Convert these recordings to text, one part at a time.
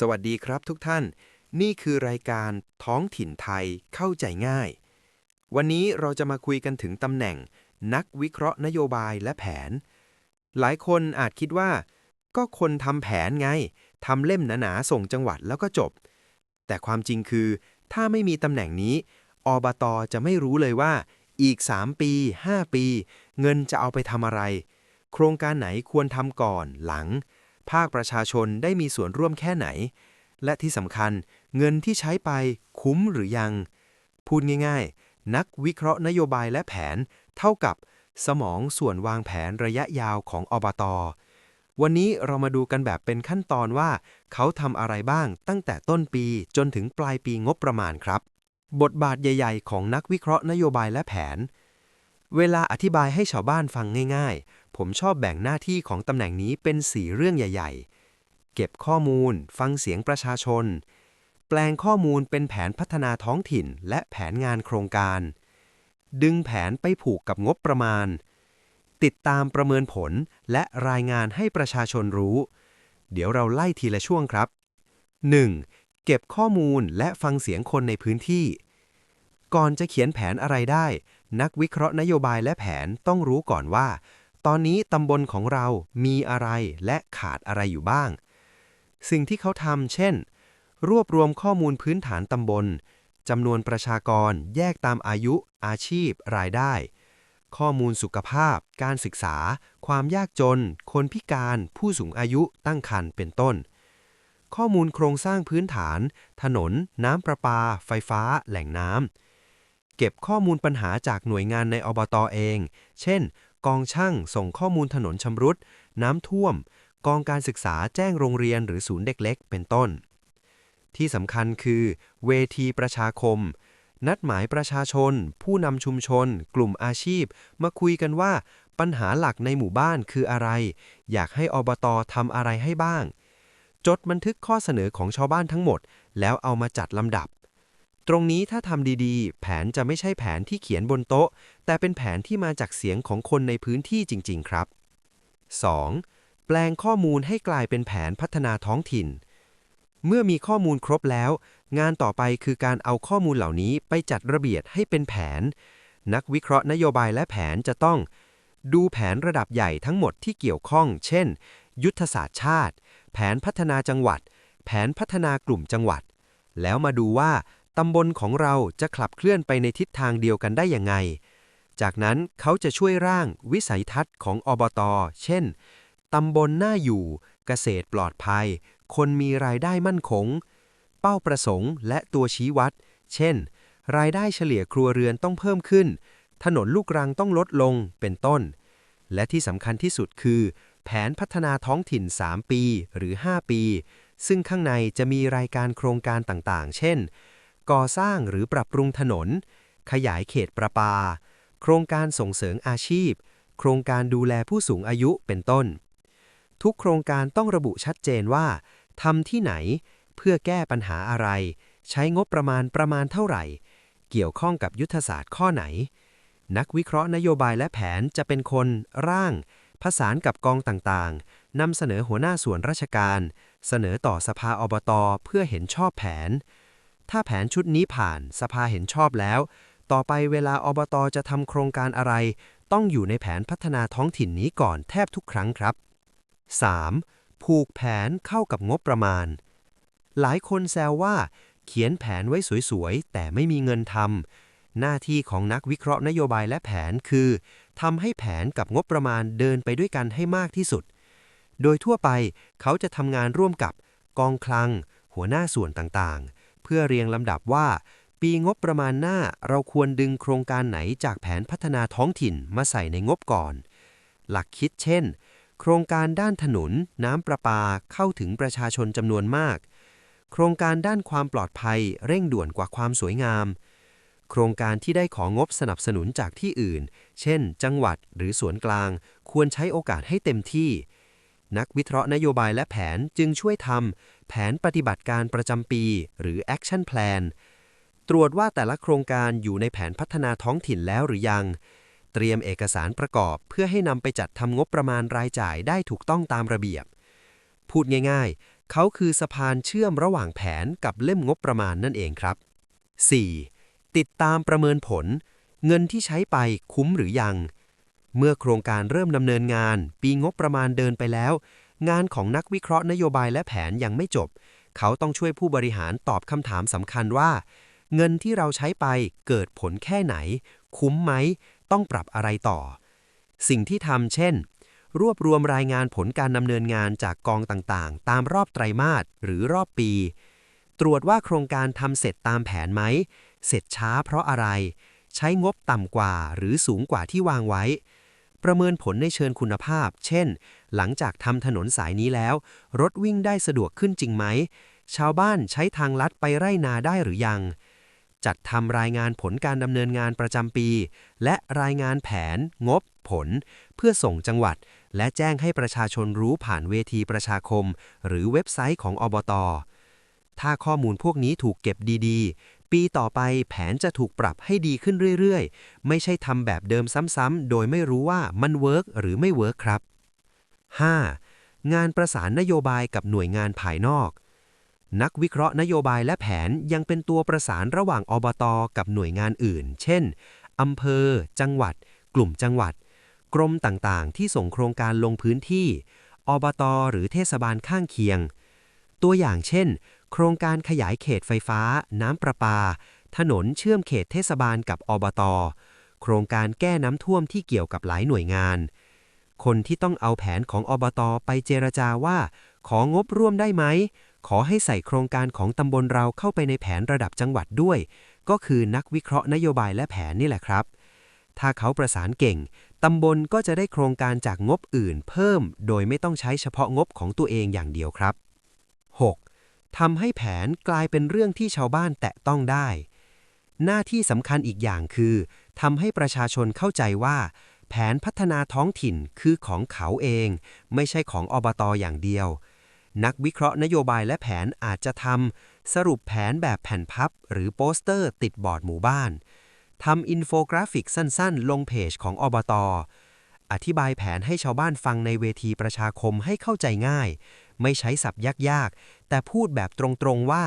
สวัสดีครับทุกท่าน นี่คือรายการท้องถิ่นไทยเข้าใจง่าย วันนี้เราจะมาคุยกันถึงตำแหน่ง นักวิเคราะห์นโยบายและแผน หลายคนอาจคิดว่า ก็คนทำแผนไงทำเล่มหนาๆส่งจังหวัดแล้วก็จบ แต่ความจริงคือ ถ้าไม่มีตำแหน่งนี้ อบตจะไม่รู้เลยว่า อีก 3 ปี 5 ปี เงินจะเอาไปทำอะไร โครงการไหนควรทำก่อนหลัง ภาคประชาชนได้มีส่วนร่วมแค่ไหน และที่สำคัญเงินที่ใช้ไปคุ้มหรือยัง พูดง่ายๆ นักวิเคราะห์นโยบายและแผน เท่ากับสมองส่วนวางแผนระยะยาวของอบตวันนี้เรามาดูกันแบบเป็นขั้นตอนว่า เขาทำอะไรบ้างตั้งแต่ต้นปีจนถึงปลายปีงบประมาณครับ บทบาทใหญ่ ๆ ของนักวิเคราะห์นโยบายและแผน เวลาอธิบายให้ชาวบ้านฟังง่ายๆ ผมชอบแบ่งหน้าที่ของตำแหน่งนี้เป็นสี่เรื่องใหญ่ ๆ เก็บข้อมูล ฟังเสียงประชาชน แปลงข้อมูลเป็นแผนพัฒนาท้องถิ่นและแผนงานโครงการ ดึงแผนไปผูกกับงบประมาณ ติดตามประเมินผลและรายงานให้ประชาชนรู้ เดี๋ยวเราไล่ทีละช่วงครับ 1. เก็บข้อมูลและฟังเสียงคนในพื้นที่ ก่อนจะเขียนแผนอะไรได้ นักวิเคราะห์นโยบายและแผนต้องรู้ก่อนว่า ตอนนี้ตำบลของเรามีอะไรและขาดอะไรอยู่บ้าง สิ่งที่เขาทำเช่น รวบรวมข้อมูลพื้นฐานตำบลจำนวนประชากรแยกตามอายุ อาชีพ รายได้ ข้อมูลสุขภาพ การศึกษา ความยากจน คนพิการ ผู้สูงอายุตั้งครรภ์เป็นต้น ข้อมูลโครงสร้างพื้นฐาน ถนน น้ำประปา ไฟฟ้า แหล่งน้ำเก็บข้อมูลปัญหาจากหน่วยงานในอบตเอง เช่น กองช่างส่งข้อมูลถนนชำรุด น้ำท่วม กองการศึกษาแจ้งโรงเรียนหรือศูนย์เด็กเล็ก เป็นต้น ที่สำคัญคือ เวทีประชาคม นัดหมายประชาชน ผู้นำชุมชน กลุ่มอาชีพ มาคุยกันว่า ปัญหาหลักในหมู่บ้านคืออะไร อยากให้อบตทำอะไรให้บ้าง จดบันทึกข้อเสนอของชาวบ้านทั้งหมด แล้วเอามาจัดลำดับ ตรงนี้ถ้าทำดีๆ แผนจะไม่ใช่แผนที่เขียนบนโต๊ะ แต่เป็นแผนที่มาจากเสียงของคนในพื้นที่จริง ๆ ครับ 2. แปลงข้อมูลให้กลายเป็นแผนพัฒนาท้องถิ่น เมื่อมีข้อมูลครบแล้ว งานต่อไปคือการเอาข้อมูลเหล่านี้ไปจัดระเบียบให้เป็นแผน นักวิเคราะห์นโยบายและแผนจะต้อง ดูแผนระดับใหญ่ทั้งหมดที่เกี่ยวข้อง เช่น ยุทธศาสตร์ชาติ แผนพัฒนาจังหวัด แผนพัฒนากลุ่มจังหวัด แล้วมาดูว่า ตำบลของเราจะขับเคลื่อนไปในทิศทางเดียวกันได้ยังไง จากนั้นเขาจะช่วยร่างวิสัยทัศน์ของอบต เช่น ตำบลน่าอยู่ เกษตรปลอดภัย คนมีรายได้มั่นคง เป้าประสงค์และตัวชี้วัด เช่น รายได้เฉลี่ยครัวเรือนต้องเพิ่มขึ้น ถนนลูกรังต้องลดลง เป็นต้น และที่สำคัญที่สุดคือ แผนพัฒนาท้องถิ่น 3 ปีหรือ 5 ปี ซึ่งข้างในจะมีรายการโครงการต่างๆ เช่น ก่อสร้างหรือปรับปรุงถนน ขยายเขตประปา โครงการส่งเสริมอาชีพ โครงการดูแลผู้สูงอายุเป็นต้น ทุกโครงการต้องระบุชัดเจนว่าทำที่ไหน เพื่อแก้ปัญหาอะไร ใช้งบประมาณประมาณเท่าไหร่ เกี่ยวข้องกับยุทธศาสตร์ข้อไหน นักวิเคราะห์นโยบายและแผนจะเป็นคนร่างผสานกับกองต่างๆ นำเสนอหัวหน้าส่วนราชการ เสนอต่อสภาอบตเพื่อเห็นชอบแผน ถ้าแผนชุดนี้ผ่านสภาเห็นชอบแล้ว ต่อไปเวลาอบตจะทำโครงการอะไร ต้องอยู่ในแผนพัฒนาท้องถิ่นนี้ก่อนแทบทุกครั้งครับ 3. ผูกแผนเข้ากับงบประมาณ หลายคนแซวว่า เขียนแผนไว้สวยๆ แต่ไม่มีเงินทำหน้าที่ของนักวิเคราะห์นโยบายและแผนคือทำให้แผนกับงบประมาณเดินไปด้วยกันให้มากที่สุด โดยทั่วไปเขาจะทำงานร่วมกับกองคลัง หัวหน้าส่วนต่างๆ เพื่อเรียงลำดับว่า ปีงบประมาณหน้าเราควรดึงโครงการไหนจากแผนพัฒนาท้องถิ่นมาใส่ในงบก่อน หลักคิดเช่น โครงการด้านถนน น้ำประปาเข้าถึงประชาชนจำนวนมาก โครงการด้านความปลอดภัยเร่งด่วนกว่าความสวยงาม โครงการที่ได้ของบสนับสนุนจากที่อื่น เช่น จังหวัดหรือส่วนกลาง ควรใช้โอกาสให้เต็มที่ นักวิเคราะห์นโยบายและแผนจึงช่วยทำแผนปฏิบัติการประจำปี หรือ Action Plan ตรวจว่าแต่ละโครงการอยู่ในแผนพัฒนาท้องถิ่นแล้วหรือยัง เตรียมเอกสารประกอบเพื่อให้นำไปจัดทำงบประมาณรายจ่ายได้ถูกต้องตามระเบียบ พูดง่ายเขาคือสะพานเชื่อมระหว่างแผนกับเล่มงบประมาณนั่นเองครับ 4. ติดตามประเมินผล เงินที่ใช้ไปคุ้มหรือยัง เมื่อโครงการเริ่มดำเนินงาน ปีงบประมาณเดินไปแล้ว งานของนักวิเคราะห์นโยบายและแผนยังไม่จบ เขาต้องช่วยผู้บริหารตอบคำถามสำคัญว่า เงินที่เราใช้ไปเกิดผลแค่ไหน คุ้มไหม ต้องปรับอะไรต่อ สิ่งที่ทำเช่น รวบรวมรายงานผลการดำเนินงานจากกองต่างๆ ตามรอบไตรมาสหรือรอบปี ตรวจว่าโครงการทำเสร็จตามแผนไหม เสร็จช้าเพราะอะไร ใช้งบต่ำกว่าหรือสูงกว่าที่วางไว้ ประเมินผลในเชิงคุณภาพ เช่น หลังจากทำถนนสายนี้แล้ว รถวิ่งได้สะดวกขึ้นจริงไหม ชาวบ้านใช้ทางลัดไปไร่นาได้หรือยัง จัดทำรายงานผลการดำเนินงานประจำปี และรายงานแผน งบ ผล เพื่อส่งจังหวัด และแจ้งให้ประชาชนรู้ผ่านเวทีประชาคม หรือเว็บไซต์ของอบตถ้าข้อมูลพวกนี้ถูกเก็บดีๆ ปีต่อไปแผนจะถูกปรับให้ดีขึ้นเรื่อยๆ ไม่ใช่ทำแบบเดิมซ้ำๆ โดยไม่รู้ว่ามันเวิร์กหรือไม่เวิร์กครับ 5. งานประสานนโยบายกับหน่วยงานภายนอก นักวิเคราะห์นโยบายและแผนยังเป็นตัวประสานระหว่างอบตกับหน่วยงานอื่น เช่นอำเภอ จังหวัด กลุ่มจังหวัด กรมต่างๆ ที่ส่งโครงการลงพื้นที่ อบต หรือเทศบาลข้างเคียง ตัวอย่างเช่น โครงการขยายเขตไฟฟ้า น้ำประปา ถนนเชื่อมเขตเทศบาลกับอบต โครงการแก้น้ำท่วมที่เกี่ยวกับหลายหน่วยงาน คนที่ต้องเอาแผนของอบตไปเจรจาว่า ของบร่วมได้ไหม ขอให้ใส่โครงการของตำบลเราเข้าไปในแผนระดับจังหวัดด้วย ก็คือนักวิเคราะห์นโยบายและแผนนี่แหละครับ ถ้าเขาประสานเก่งตำบลก็จะได้โครงการจากงบอื่นเพิ่ม โดยไม่ต้องใช้เฉพาะงบของตัวเองอย่างเดียวครับ ทำให้แผนกลายเป็นเรื่องที่ชาวบ้านแตะต้องได้ หน้าที่สำคัญอีกอย่างคือทำให้ประชาชนเข้าใจว่า แผนพัฒนาท้องถิ่นคือของเขาเอง ไม่ใช่ของอบตอย่างเดียว นักวิเคราะห์นโยบายและแผนอาจจะทำสรุปแผนแบบแผ่นพับ หรือโปสเตอร์ติดบอร์ดหมู่บ้านทำอินโฟกราฟิกสั้นๆ ลงเพจของอบตอธิบายแผนให้ชาวบ้านฟังในเวทีประชาคมให้เข้าใจง่าย ไม่ใช้ศัพท์ยากๆ แต่พูดแบบตรงๆว่า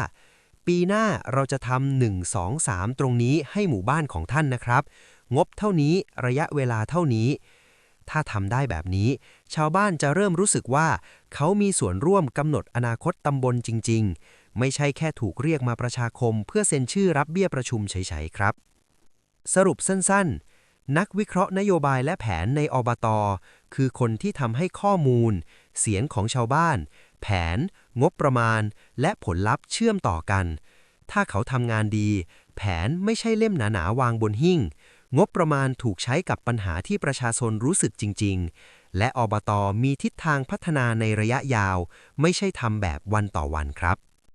ปีหน้าเราจะทำหนึ่งสองสามตรงนี้ให้หมู่บ้านของท่านนะครับ งบเท่านี้ระยะเวลาเท่านี้ ถ้าทำได้แบบนี้ ชาวบ้านจะเริ่มรู้สึกว่า เขามีส่วนร่วมกำหนดอนาคตตำบลจริง ๆ ไม่ใช่แค่ถูกเรียกมาประชาคม เพื่อเซ็นชื่อรับเบี้ยประชุมเฉยๆครับ สรุปสั้น ๆนักวิเคราะห์นโยบายและแผนในอบต คือคนที่ทำให้ข้อมูล เสียงของชาวบ้าน แผน งบประมาณ และผลลัพธ์เชื่อมต่อกัน ถ้าเขาทำงานดี แผนไม่ใช่เล่มหนาๆวางบนหิ้ง งบประมาณถูกใช้กับปัญหาที่ประชาชนรู้สึกจริง ๆ และอบตมีทิศทางพัฒนาในระยะยาว ไม่ใช่ทำแบบวันต่อวันครับ